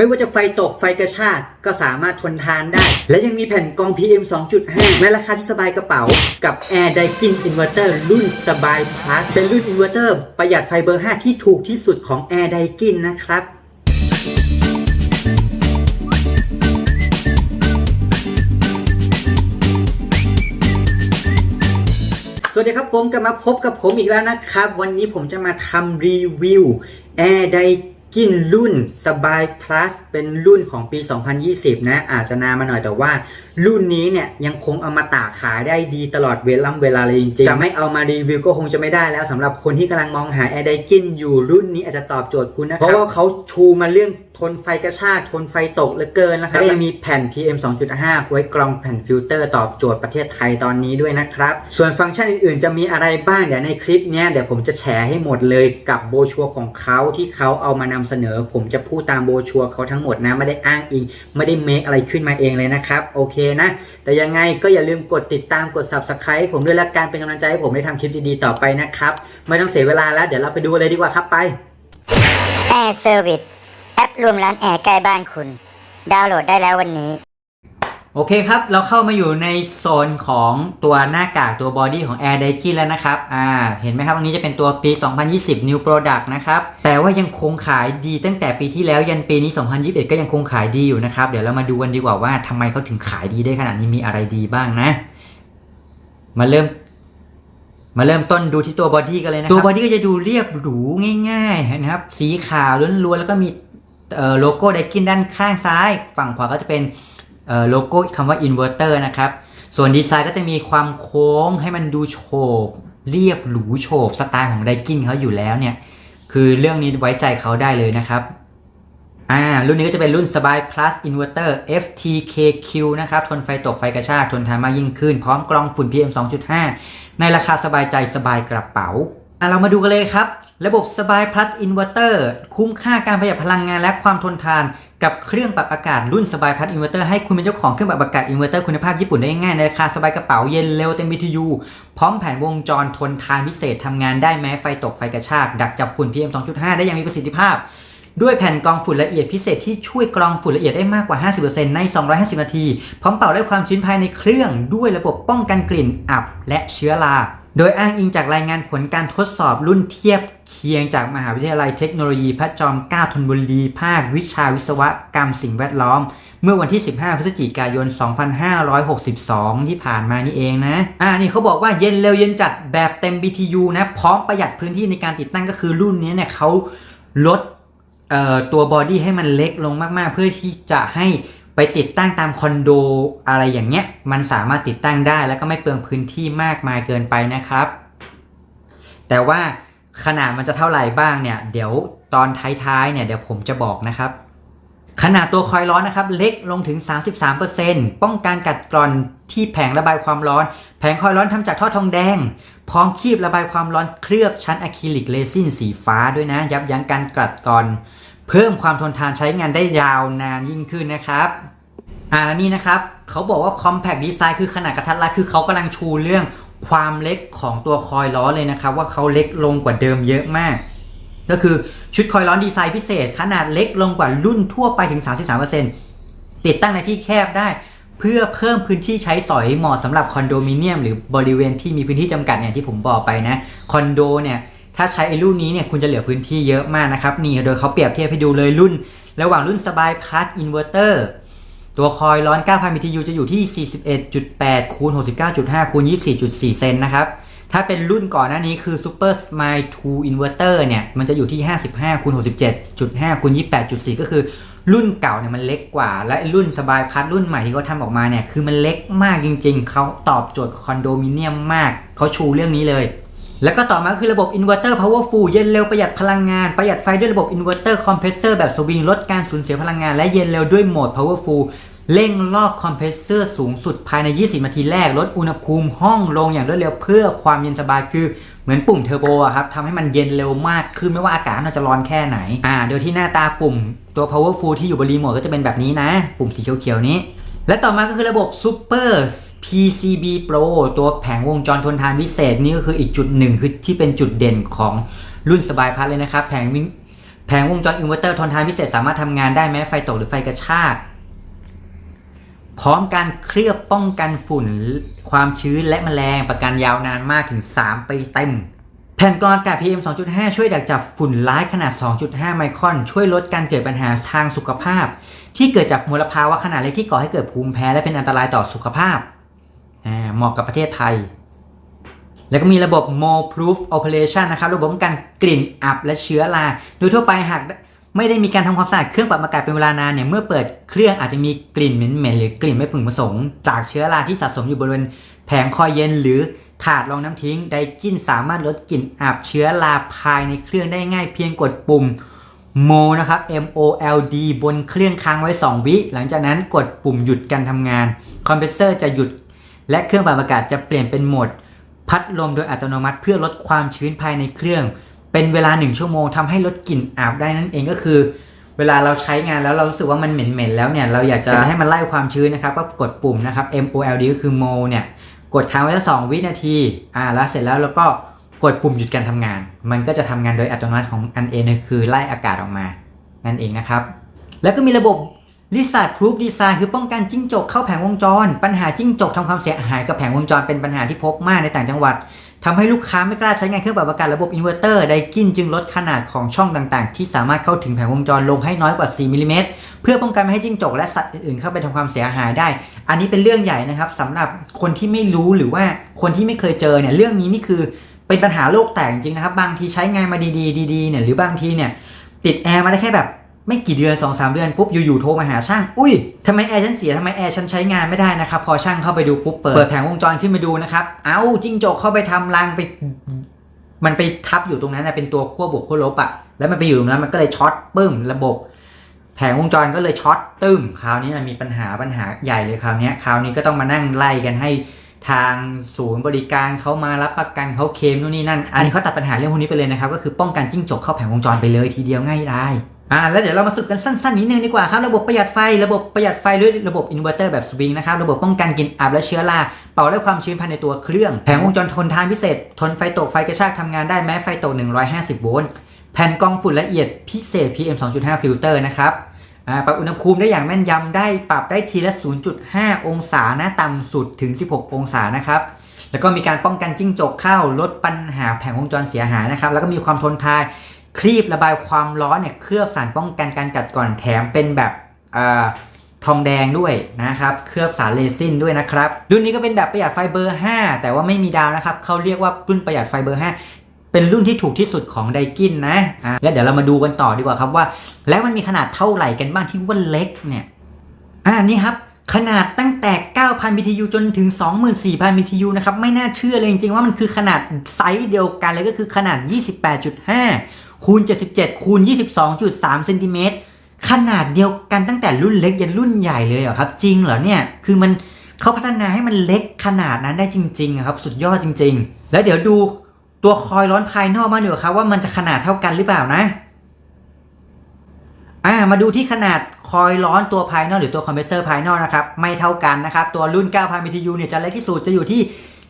ไม่ว่าจะไฟตกไฟกระชากก็สามารถทนทานได้ และยังมีแผ่นกรอง PM 2.5 ในราคาที่สบายกระเป๋า กับ Air Daikin Inverter รุ่นสบาย Plus เป็นรุ่นอินเวอร์เตอร์ประหยัดไฟเบอร์ 5 ที่ถูกที่สุดของ Air Daikin นะครับสวัสดีครับผมกลับมาพบกับผมอีกแล้วนะครับ วันนี้ผมจะมาทำรีวิว Air Daikin กินรุ่นสบายพลัสเป็นรุ่นของปี 2020 นะ อาจจะนานมาหน่อยแต่ว่า รุ่นนี้เนี่ยยังคงเอามาตากขายได้ดีตลอดเวลาเวลาเลยจริงๆจะไม่เอามารีวิวก็คงจะไม่ได้แล้วสำหรับคนที่กำลังมองหา Air Daikin อยู่รุ่นนี้อาจจะตอบโจทย์คุณนะครับเพราะว่าเขาชูมาเรื่องทนไฟกระชากทนไฟตกเหลือเกินนะครับและยังมีแผ่น PM 2.5 ไว้กรองแผ่นฟิลเตอร์ตอบโจทย์ประเทศไทยตอนนี้ด้วยนะครับ ส่วนฟังก์ชันอื่นๆ จะมีอะไรบ้างเดี๋ยวในคลิปเนี้ยเดี๋ยวผมจะแชร์ให้หมดเลยกับโบรชัวร์ของเขาที่เขาเอามานำเสนอ ผมจะพูดตามโบรชัวร์เขาทั้งหมดนะไม่ได้อ้างอิง ไม่ได้เมคอะไรขึ้นมาเองเลยนะครับโอเคนะ แต่ยังไงก็อย่าลืมกดติดตามกด subscribe ผมด้วยละกันเป็นกำลังใจให้ผมได้ทำคลิปดีๆต่อไปนะครับ ไม่ต้องเสียเวลาแล้ว เดี๋ยวเราไปดูเลยดีกว่าครับไป Air Service แอปรวมร้านแอร์ใกล้บ้านคุณ ดาวน์โหลดได้แล้ววันนี้ โอเคครับ เราเข้ามาอยู่ในโซนของตัวหน้ากากตัวบอดี้ของ Air d a i k i แล้วนะครับ อ่า เห็นไหมครับอันนี้จะเป็นตัวปี 2020 New Product นะครับ แต่ว่ายังคงขายดีตั้งแต่ปีที่แล้วยันปีนี้ 2021 ก็ยังคงขายดีอยู่นะครับ เดี๋ยวเรามาดูกันดีกว่าว่าทำไมเขาถึงขายดีได้ขนาดนี้มีอะไรดีบ้างนะ มาเริ่ม มาเริ่มต้นดูที่ตัวบอดี้กันเลยนะครับ ตัวบอดี้ก็จะดูเรียบหรูง่ายๆนะครับ สีขาวล้วนๆแล้วก็มีโลโก้ไดกินด้านข้างซ้าย ฝั่งขวาก็จะเป็น โลโก้คำว่าอินเวอร์เตอร์นะครับ ส่วนดีไซน์ก็จะมีความโค้งให้มันดูโฉบเรียบหรูโฉบสไตล์ของไดกินเขาอยู่แล้วเนี่ย คือเรื่องนี้ไว้ใจเขาได้เลยนะครับอ่ารุ่นนี้ก็จะเป็นรุ่นสบาย plus inverter FTKQ นะครับทนไฟตกไฟกระชากทนทานมากยิ่งขึ้น พร้อมกรองฝุ่น PM 2.5 ในราคาสบายใจสบายกระเป๋าอะเรามาดูกันเลยครับ ระบบสบาย plus inverter คุ้มค่าการประหยัดพลังงานและความทนทานกับเครื่องปรับอากาศรุ่นสบาย plus inverter ให้คุณเป็นเจ้าของเครื่องปรับอากาศ inverter คุณภาพญี่ปุ่นได้ง่ายในราคาสบายกระเป๋าเย็นเร็วเต็ม BTU พร้อมแผนวงจรทนทานพิเศษทำงานได้แม้ไฟตกไฟกระชาก ดักจับฝุ่น PM 2.5 ได้อย่างมีประสิทธิภาพ ด้วยแผ่นกรองฝุ่นละเอียดพิเศษที่ช่วยกรองฝุ่นละเอียดได้มากกว่า 50%ใน 250 นาที พร้อมเป่าไล่ความชื้นภายในเครื่องด้วยระบบป้องกันกลิ่นอับและเชื้อรา โดยอ้างอิงจากรายงานผลการทดสอบรุ่นเทียบเคียงจากมหาวิทยาลัยเทคโนโลยีพระจอมเกล้าธนบุรีภาควิชาวิศวกรรมสิ่งแวดล้อม เมื่อวันที่ 15 พฤศจิกายน 2562 ที่ผ่านมานี่เองนะ อ่านี่เขาบอกว่าเย็นเร็วเย็นจัดแบบเต็ม BTU นะ พร้อมประหยัดพื้นที่ในการติดตั้งก็คือรุ่นนี้เนี่ยเขาลดตัวบอดี้ให้มันเล็กลงมากๆ เพื่อที่จะให้ ไปติดตั้งตามคอนโดอะไรอย่างเงี้ยมันสามารถติดตั้งได้ แล้วก็ไม่เปลืองพื้นที่มากมายเกินไปนะครับ แต่ว่าขนาดมันจะเท่าไหร่บ้างเนี่ย เดี๋ยวตอนท้ายๆเนี่ยเดี๋ยวผมจะบอกนะครับ ขนาดตัวคอยล์ร้อนนะครับ เล็กลงถึง 33%ป้องกันกัดกร่อนที่แผงระบายความร้อน แผงคอยล์ร้อนทำจากท่อทองแดง พร้อมคีบระบายความร้อนเคลือบชั้นอะคริลิกเรซินสีฟ้าด้วยนะ ยับยั้งการกัดกร่อน เพิ่มความทนทานใช้งานได้ยาวนานยิ่งขึ้นนะครับ อ่าแล้วนี่นะครับเขาบอกว่า compact design คือขนาดกระทัดรัดคือเขากำลังชูเรื่องความเล็กของตัวคอยล์ล้อเลยนะครับ ว่าเขาเล็กลงกว่าเดิมเยอะมาก ก็คือชุดคอยล์ล้อดีไซน์พิเศษ ขนาดเล็กลงกว่ารุ่นทั่วไปถึง 33%ติดตั้งในที่แคบได้ เพื่อเพิ่มพื้นที่ใช้สอยเหมาะสำหรับคอนโดมิเนียม หรือบริเวณที่มีพื้นที่จำกัดเนี่ยที่ผมบอกไปนะคอนโดเนี่ยถ้าใช้ไอ้รุ่นนี้เนี่ยคุณจะเหลือพื้นที่เยอะมากนะครับนี่โดยเขาเปรียบเทียบให้ดูเลยรุ่น ระหว่างรุ่นสบายพัดอินเวอร์เตอร์ ตัวคอยล์ร้อน 9,000 BTU จะอยู่ที่ 41.8 คูณ 69.5 คูณ 24.4 เซนนะครับ ถ้าเป็นรุ่นก่อนหน้านี้คือ Super Smile 2 Inverter เนี่ย มันจะอยู่ที่ 55 คูณ 67.5 คูณ 28.4 ก็คือรุ่นเก่าเนี่ยมันเล็กกว่า และรุ่นสบายพัดรุ่นใหม่ที่เขาทำออกมาเนี่ย คือมันเล็กมากจริง ๆ เขาตอบโจทย์คอนโดมิเนียมมาก เขาชูเรื่องนี้เลย แล้วก็ต่อมาคือระบบ Inverter Powerful เย็นเร็วประหยัดพลังงาน ประหยัดไฟด้วยระบบ Inverter Compressor แบบสวิงลดการสูญเสียพลังงาน และเย็นเร็วด้วยโหมด Powerful เร่งรอบคอมเพรสเซอร์สูงสุดภายใน 20 นาทีแรก ลดอุณหภูมิห้องลงอย่างรวดเร็วเพื่อความเย็นสบายคือเหมือนปุ่มเทอร์โบอะครับทำให้มันเย็นเร็วมากขึ้นไม่ว่าอากาศเราจะร้อนแค่ไหน อ่า โดยที่หน้าตาปุ่มตัว powerful ที่อยู่บนรีโมทก็จะเป็นแบบนี้นะ ปุ่มสีเขียวๆนี้ และต่อมาก็คือระบบ Super PCB Pro ตัวแผงวงจรทนทานพิเศษนี่ก็คืออีกจุดหนึ่งคือที่เป็นจุดเด่นของรุ่นสบายพัดเลยนะครับ แผงวิแแผงวงจรอินเวอร์เตอร์ทนทานพิเศษสามารถทำงานได้แม้ไฟตกหรือไฟกระชาก พร้อมการเคลือบป้องกันฝุ่น ความชื้นและแมลงประกันยาวนานมากถึง 3 ปีเต็ม แผ่นกรองอากาศ PM 2.5 ช่วยดักจับฝุ่นร้ายขนาด 2.5 ไมครอน ช่วยลดการเกิดปัญหาทางสุขภาพ ที่เกิดจากมลภาวะขนาดเล็กที่ก่อให้เกิดภูมิแพ้และเป็นอันตรายต่อสุขภาพ เหมาะกับประเทศไทย แล้วก็มีระบบ Mole Proof Operation นะครับระบบกันกลิ่นอับและเชื้อรา โดยทั่วไปหากไม่ได้มีการทำความสะอาดเครื่องปรับอากาศเป็นเวลานานเนี่ยเมื่อเปิดเครื่องอาจจะมีกลิ่นเหม็นๆหรือกลิ่นไม่พึงประสงค์จากเชื้อราที่สะสมอยู่บริเวณแผงคอยเย็นหรือ ถาดรองน้ำทิ้งไดกินสามารถลดกลิ่นอับเชื้อราภายในเครื่องได้ง่ายเพียงกดปุ่มโมนะครับ M O L D บนเครื่องค้างไว้ 2 วิ หลังจากนั้นกดปุ่มหยุดการทำงาน คอมเพรสเซอร์จะหยุด และเครื่องปรับอากาศจะเปลี่ยนเป็นโหมด พัดลมโดยอัตโนมัติเพื่อลดความชื้นภายในเครื่อง เป็นเวลา 1 ชั่วโมงทำให้ลดกลิ่นอับได้นั่นเองก็คือ เวลาเราใช้งานแล้วเรารู้สึกว่ามันเหม็นๆแล้วเนี่ยเราอยากจะให้มันไล่ความชื้นนะครับก็กดปุ่มนะครับ M O L D ก็คือ Mo เนี่ย กดค้างไว้สักสองวินาทีอ่าแล้วเสร็จแล้วเราก็กดปุ่มหยุดการทำงาน มันก็จะทำงานโดยอัตโนมัติของอันเองคือไล่อากาศออกมา นั่นเองนะครับ แล้วก็มีระบบลิซ่าพรูฟดีไซน์คือป้องกันจิ้งจกเข้าแผงวงจร ปัญหาจิ้งจกทำความเสียหายกับแผงวงจรเป็นปัญหาที่พบมากในต่างจังหวัด ทำให้ลูกค้าไม่กล้าใช้งานเครื่องปรับอากาศระบบอินเวอร์เตอร์ไดกินจึงลดขนาดของช่องต่างๆ ที่สามารถเข้าถึงแผงวงจรลงให้น้อยกว่า 4มิลลิเมตรเพื่อป้องกันไม่ให้จิ้งจกและสัตว์อื่นเข้าไปทำความเสียหายได้ อันนี้เป็นเรื่องใหญ่นะครับสำหรับคนที่ไม่รู้หรือว่าคนที่ไม่เคยเจอเนี่ยเรื่องนี้นี่คือเป็นปัญหาโลกแตกจริงๆนะครับ บางทีใช้งานมาดีๆดีๆเนี่ยหรือบางทีเนี่ยติดแอร์มาได้แค่แบบ ไม่กี่เดือน2อสเดือนปุ๊บอยู่ๆโทรมาหาช่าง อุ้ยทำไมแอร์ฉันเสียทำไมแอร์ฉันใช้งานไม่ได้นะครับพอช่างเข้าไปดูปุ๊บเปิดเปิดแผงวงจรขึ้นมาดูนะครับ เอ้าจิ้งจกเข้าไปทำรังไป มันไปทับอยู่ตรงนั้นนะเป็นตัวขั้วบวกขั้วลบอะแล้วมันไปอยู่ตรงนั้นมันก็เลยช็อตปึ้มระบบ แผงวงจรก็เลยช็อตตึ้มคราวนี้นะมีปัญหาปัญหาใหญ่เลยคราวนี้คราวนี้ก็ต้องมานั่งไล่กันให้ทางศูนย์บริการเขามารับประกันเขาเคลมนู่นนี่นั่น อันนี้เขาตัดปัญหาเรื่องพวกนี้ไปเลยนะครับ ก็คือป้องกันจิ้งจกเข้าแผงวงจรไปเลยทีเดียวง่ายดาย อ่าแล้วเดี๋ยวเรามาสรุปกันสั้นๆนิดนึงดีกว่าครับระบบประหยัดไฟระบบประหยัดไฟด้วยระบบอินเวอร์เตอร์แบบสวิงนะครับระบบป้องกันกลิ่นอับและเชื้อราเป่าไล่ความชื้นภายในตัวเครื่อง แผงวงจรทนทานพิเศษ ทนไฟตกไฟกระชากทำงานได้แม้ไฟตก 150 โวลต์แผ่นกรองฝุ่นละเอียดพิเศษ PM 2.5 ฟิลเตอร์นะครับอ่าปรับอุณหภูมิได้อย่างแม่นยำได้ปรับได้ทีละ 0.5 องศานะต่ำสุดถึง 16 องศานะครับแล้วก็มีการป้องกันจิ้งจกเข้าลดปัญหาแผงวงจรเสียหายนะครับแล้วก็มีความทนทาน คลีบระบายความร้อนเนี่ยเคลือบสารป้องกันการกัดก่อนแถมเป็นแบบอทองแดงด้วยนะครับ เคลือบสารเรซินด้วยนะครับ รุ่นนี้ก็เป็นแบบประหยัดไฟเบอร์ 5 แต่ว่าไม่มีดาวนะครับเขาเรียกว่ารุ่นประหยัดไฟเบอร์ 5 เป็นรุ่นที่ถูกที่สุดของไดกินนะะแล้วเดี๋ยวเรามาดูกันต่อดีกว่าครับว่า แล้วมันมีขนาดเท่าไหร่กันบ้างที่ว่าเล็กเนี่ยอ่านี่ครับขนาดตั้งแต่ 9,000 BTU จนถึง 24,000 BTU นะครับ ไม่น่าเชื่อเลยจริงๆ ว่ามันคือขนาดไซส์เดียวกันเลยก็คือขนาด 28.5 คูณ 77 คูณ 22.3เซนติเมตรขนาดเดียวกันตั้งแต่รุ่นเล็กยันรุ่นใหญ่เลยเหรอครับ จริงเหรอเนี่ยคือมันเขาพัฒนาให้มันเล็กขนาดนั้นได้จริงๆครับ สุดยอดจริง ๆ แล้วเดี๋ยวดูตัวคอยล์ร้อนภายนอกมางดีกว่าครับ ว่ามันจะขนาดเท่ากันหรือเปล่านะอ่ามาดูที่ขนาดคอยล์ร้อนตัวภายนอกหรือตัวคอมเพรสเซอร์ภายนอกนะครับไม่เท่ากันนะครับ ตัวรุ่น 9,000 BTU เนี่ยจะเล็กที่สุดจะอยู่ที่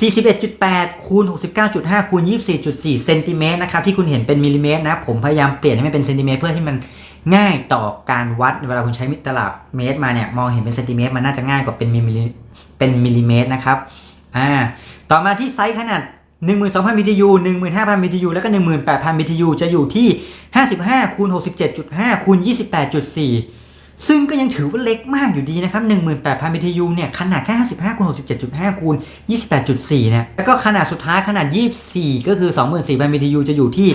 41.8คูณ69.5คูณ24.4เซนติเมตรนะครับที่คุณเห็นเป็นมิลลิเมตรนะผมพยายามเปลี่ยนให้มันเป็นเซนติเมตรเพื่อที่มันง่ายต่อการวัดเวลาคุณใช้มิตรลับเมตรมาเนี่ยมองเห็นเป็นเซนติเมตรมันน่าจะง่ายกว่าเป็นมิลลิเป็นมิลลิเมตรนะครับอ่าต่อมาที่ไซส์ขนาด 12,000 BTU 15,000 BTU แล้วก็ 18,000 BTU จะอยู่ที่ 55คูณ67.5คูณ28.4 ซึ่งก็ยังถือว่าเล็กมากอยู่ดีนะครับ 18,000 BTU เนี่ย ขนาดแค่55คูณ67.5คูณ28.4เนี่ย แล้วก็ขนาดสุดท้ายขนาด 24 ก็คือ 24,000 BTU จะอยู่ที่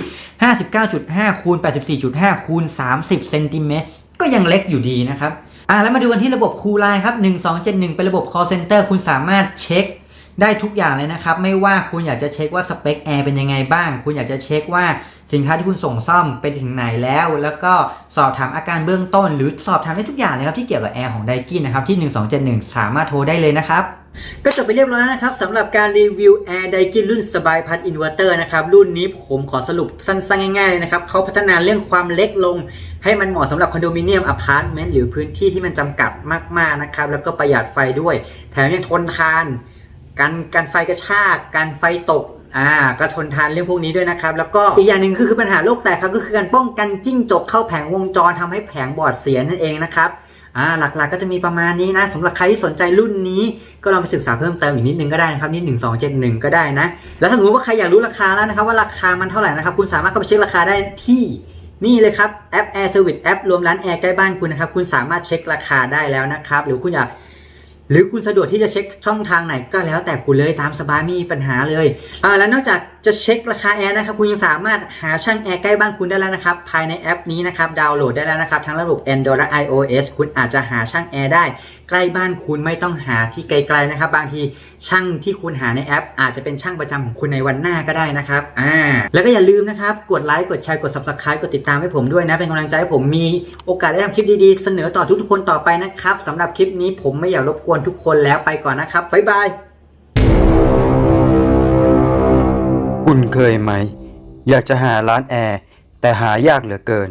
59.5คูณ84.5คูณ30เซนติเมตรก็ยังเล็กอยู่ดีนะครับ อ่าแล้วมาดูกันที่ระบบคูลไลน์ครับ 1271 เป็นระบบ call center คุณสามารถเช็ค ได้ทุกอย่างเลยนะครับ ไม่ว่าคุณอยากจะเช็คว่าสเปคแอร์เป็นยังไงบ้าง คุณอยากจะเช็คว่าสินค้าที่คุณส่งซ่อมไปถึงไหนแล้ว แล้วก็สอบถามอาการเบื้องต้น หรือสอบถามได้ทุกอย่างเลยครับที่เกี่ยวกับแอร์ของไดกินนะครับที่ 1271 สามารถโทรได้เลยนะครับก็จบไปเรียบร้อยนะครับสำหรับการรีวิวแอร์ไดกินรุ่นสบายพัดอินเวอร์เตอร์นะครับ รุ่นนี้ผมขอสรุปสั้นๆ ง่ายๆเลยนะครับเขาพัฒนาเรื่องความเล็กลง ให้มันเหมาะสำหรับคอนโดมิเนียมอพาร์ตเมนต์หรือพื้นที่ที่มันจำกัดมากๆนะครับ แล้วก็ประหยัดไฟด้วย แถมยังทนทาน การการไฟกระชากการไฟตกอ่าก็ทนทานเรื่องพวกนี้ด้วยนะครับ แล้วก็อีกอย่างหนึ่งคือคอปัญหาโรคแตกครับก็คือการป้องกันจิ้งจกเข้าแผงวงจรทำให้แผงบอร์ดเสียนั่นเองนะครับอ่าหลักๆก็จะมีประมาณนี้นะสำหรับใครที่สนใจรุ่นนี้ ก็ลองไปศึกษาเพิ่มเติมอีกนิดนึงก็ได้นะครับนี่หนึ่งสองเจ็ดหนึ่งก็ได้นะ แล้วถ้าสมมติว่าใครอยากรู้ราคาแล้วนะครับว่าราคามันเท่าไหร่นะครับคุณสามารถเข้าไปเช็คราคาได้ที่นี่เลยครับแอป Air Service แอปรวมร้านแอร์ใกล้บ้านคุณนะครับคุณสามารถเช็คราคาได้แล้วนะครับหรือคุณอยาก หรือคุณสะดวกที่จะเช็คช่องทางไหนก็แล้วแต่คุณเลยตามสบายไม่มีปัญหาเลยอ่าแล้วนอกจากจะเช็คราคาแอร์นะครับคุณยังสามารถหาช่างแอร์ใกล้บ้านคุณได้แล้วนะครับภายในแอปนี้นะครับดาวน์โหลดได้แล้วนะครับทั้งระบบ Android และ iOS คุณอาจจะหาช่างแอร์ได้ ใกล้บ้านคุณไม่ต้องหาที่ไกลๆนะครับ บางทีช่างที่คุณหาในแอป อาจจะเป็นช่างประจำของคุณในวันหน้าก็ได้นะครับอ่าแล้วก็อย่าลืมนะครับ กดไลค์กดแชร์กด Subscribe กดติดตามให้ผมด้วยนะ เป็นกำลังใจให้ผมมีโอกาสได้ทำคลิปดีๆ เสนอต่อทุกๆคนต่อไปนะครับสำหรับคลิปนี้ผมไม่อยากรบกวนทุกคนแล้วไปก่อนนะครับบ๊ายบายคุณเคยไหม อยากจะหาร้านแอร์แต่หายากเหลือเกิน